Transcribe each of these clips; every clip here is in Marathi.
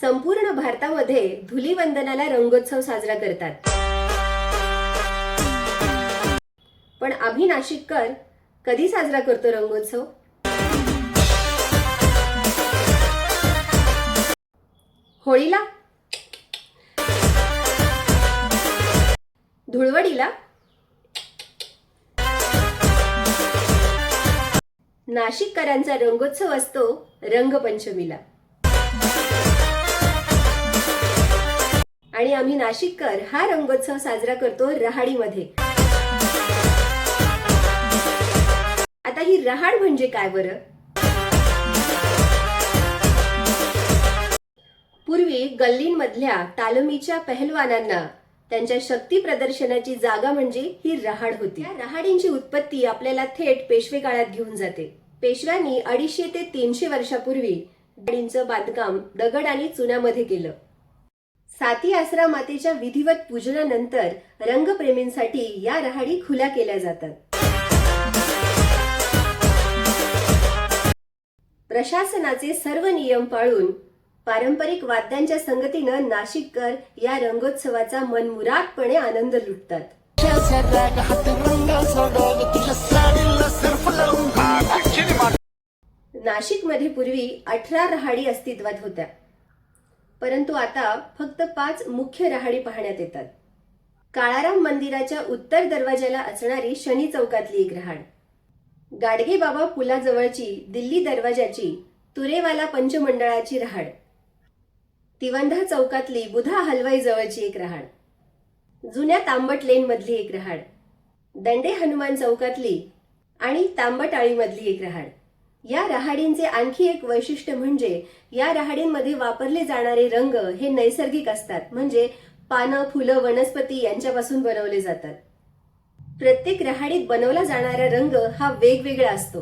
संपूर्ण भारतामध्ये धुलीवंदनाला रंगोत्सव साजरा करतात. पण आम्ही नाशिककर कधी साजरा करतो रंगोत्सव? होळीला? धुळवडीला? नाशिककरांचा रंगोत्सव असतो रंगपंचमीला. आणि आम्ही नाशिककर हा रंगोत्सव साजरा करतो रहाडीमध्ये. आता ही रहाड म्हणजे काय बरं? पूर्वी गल्लींमधल्या तालमीच्या पहलवानांना त्यांच्या शक्ती प्रदर्शनाची जागा म्हणजे ही रहाड होती. या रहाडींची उत्पत्ती आपल्याला थेट पेशवे काळात घेऊन जाते. पेशव्यांनी अडीचशे ते तीनशे वर्षापूर्वी रहाडींचं बांधकाम दगड आणि चुन्यामध्ये केलं. साती आसरा मातेच्या विधिवत पूजनानंतर रंगप्रेमींसाठी या रहाडी खुल्या केल्या जातात. प्रशासनाचे सर्व नियम पाळून पारंपरिक वाद्यांच्या संगतीनं नाशिककर या रंगोत्सवाचा मनमुरादपणे आनंद लुटतात. नाशिकमध्ये पूर्वी अठरा रहाडी अस्तित्वात होत्या. परंतु आता फक्त पाच मुख्य राहाडी पाहण्यात येतात. काळाराम मंदिराच्या उत्तर दरवाजाला असणारी शनी चौकातली एक राहाड. गाडगे बाबा पुलाजवळची दिल्ली दरवाजाची तुरेवाला पंचमंडळाची रहाड. तिवंधा चौकातली बुधा हलवाई जवळची एक राहाड. जुन्या तांबट लेन मधली एक रहाड. दंडे हनुमान चौकातली आणि तांबटाळीमधली एक रहाड. या रहाडींचे आणखी एक वैशिष्ट्य म्हणजे या रहाडींमध्ये वापरले जाणारे रंग हे नैसर्गिक असतात. म्हणजे पानं फुलं वनस्पती यांच्यापासून बनवले जातात. प्रत्येक रहाडीत बनवला जाणारा रंग हा वेगवेगळा असतो.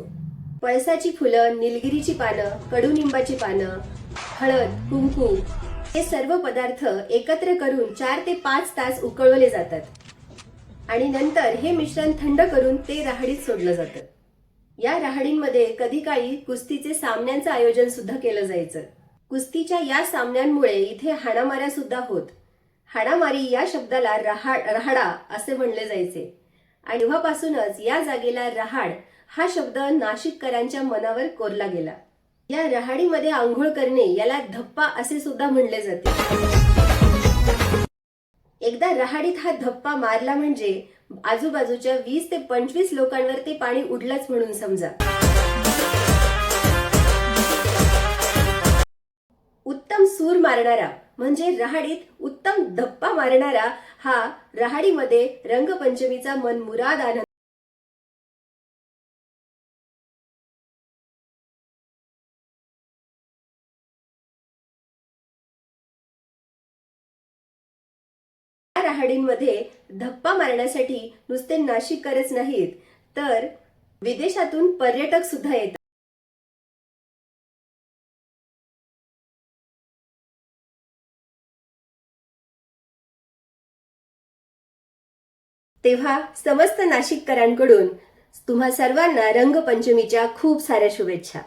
पळसाची फुलं निलगिरीची पानं कडुनिंबाची पानं हळद कुंकू हे सर्व पदार्थ एकत्र करून चार ते पाच तास उकळवले जातात. आणि नंतर हे मिश्रण थंड करून ते रहाडीत सोडलं जातं. या रहाडींमध्ये कधी काळी कुस्तीचे सामन्यांचं आयोजन सुद्धा केलं जायचं. कुस्तीच्या या सामन्यांमुळे इथे हाणामाऱ्या सुद्धा होत. हाणामारी या शब्दाला रहा रहाडा असे म्हणले जायचे. आणि तेव्हापासूनच या जागेला रहाड हा शब्द नाशिककरांच्या मनावर कोरला गेला. या रहाडीमध्ये आंघोळ करणे याला धप्पा असे सुद्धा म्हणले जाते. एकदा रहाडीत हा धप्पा मारला म्हणजे आजूबाजूच्या वीस ते पंचवीस लोकांवर ते पाणी उडलंच म्हणून समजा. उत्तम सूर मारणारा म्हणजे रहाडीत उत्तम धप्पा मारणारा हा रहाडीमध्ये रंगपंचमीचा मनमुराद आनंद. राहाडींमध्ये धप्पा मारण्यासाठी नुसते नाशिककरच नाहीत तर विदेशातून पर्यटक सुद्धा येतात. तेव्हा समस्त नाशिककरांकडून तुम्हा सर्वांना रंगपंचमीच्या खूप साऱ्या शुभेच्छा.